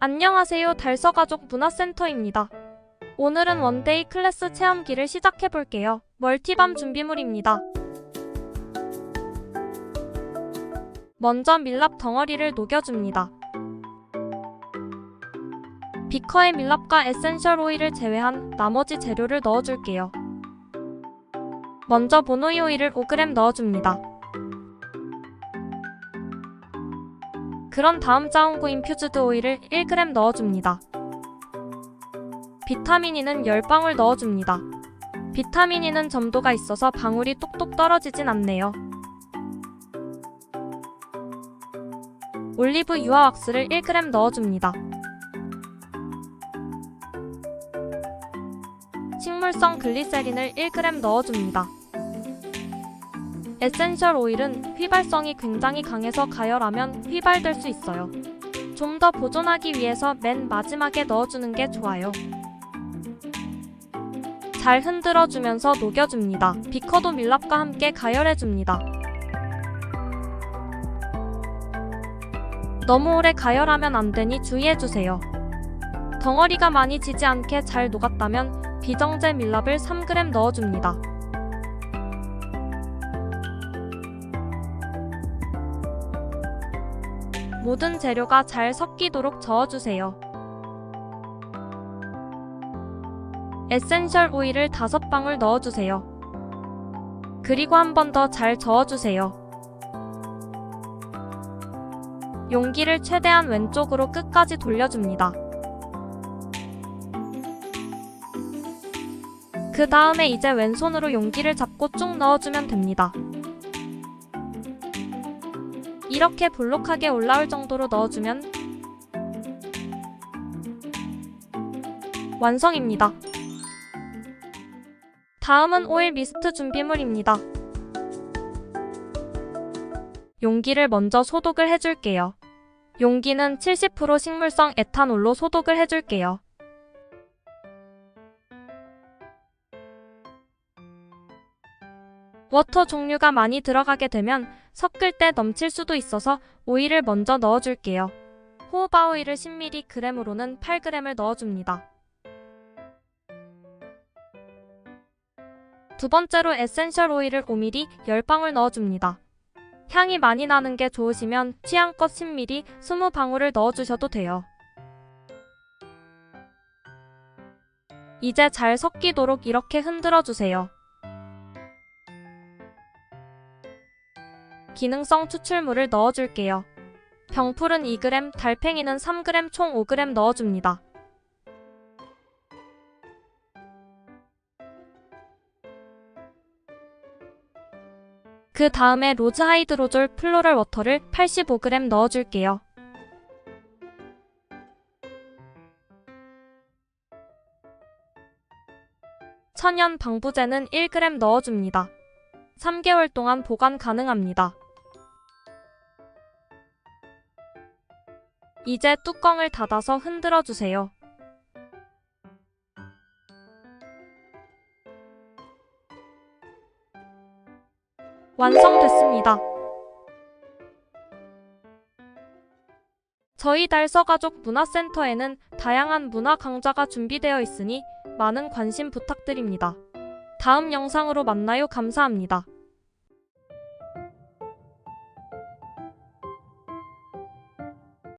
안녕하세요. 달서가족 문화센터입니다. 오늘은 원데이 클래스 체험기를 시작해 볼게요. 멀티밤 준비물입니다. 먼저 밀랍 덩어리를 녹여줍니다. 비커에 밀랍과 에센셜 오일을 제외한 나머지 재료를 넣어줄게요. 먼저 보노이 오일을 5g 넣어줍니다. 그런 다음 짜온 구 인퓨즈드 오일을 1g 넣어줍니다. 비타민이는 10방울 넣어줍니다. 비타민이는 점도가 있어서 방울이 똑똑 떨어지진 않네요. 올리브 유화 왁스를 1g 넣어줍니다. 식물성 글리세린을 1g 넣어줍니다. 에센셜 오일은 휘발성이 굉장히 강해서 가열하면 휘발될 수 있어요. 좀 더 보존하기 위해서 맨 마지막에 넣어주는 게 좋아요. 잘 흔들어주면서 녹여줍니다. 비커도 밀랍과 함께 가열해줍니다. 너무 오래 가열하면 안 되니 주의해주세요. 덩어리가 많이 지지 않게 잘 녹았다면 비정제 밀랍을 3g 넣어줍니다. 모든 재료가 잘 섞이도록 저어주세요. 에센셜 오일을 5방울 넣어주세요. 그리고 한 번 더 잘 저어주세요. 용기를 최대한 왼쪽으로 끝까지 돌려줍니다. 그 다음에 이제 왼손으로 용기를 잡고 쭉 넣어주면 됩니다. 이렇게 볼록하게 올라올 정도로 넣어주면 완성입니다. 다음은 오일 미스트 준비물입니다. 용기를 먼저 소독을 해줄게요. 용기는 70% 식물성 에탄올로 소독을 해줄게요. 워터 종류가 많이 들어가게 되면 섞을 때 넘칠 수도 있어서 오일을 먼저 넣어줄게요. 호호바 오일을 10mg으로는 8g을 넣어줍니다. 두 번째로 에센셜 오일을 5ml 10방울 넣어줍니다. 향이 많이 나는 게 좋으시면 취향껏 10ml 20방울을 넣어주셔도 돼요. 이제 잘 섞이도록 이렇게 흔들어 주세요. 기능성 추출물을 넣어줄게요. 병풀은 2g, 달팽이는 3g 총 5g 넣어줍니다. 그 다음에 로즈 하이드로졸 플로럴 워터를 85g 넣어줄게요. 천연 방부제는 1g 넣어줍니다. 3개월 동안 보관 가능합니다. 이제 뚜껑을 닫아서 흔들어 주세요. 완성됐습니다. 저희 달서가족 문화센터에는 다양한 문화 강좌가 준비되어 있으니 많은 관심 부탁드립니다. 다음 영상으로 만나요. 감사합니다.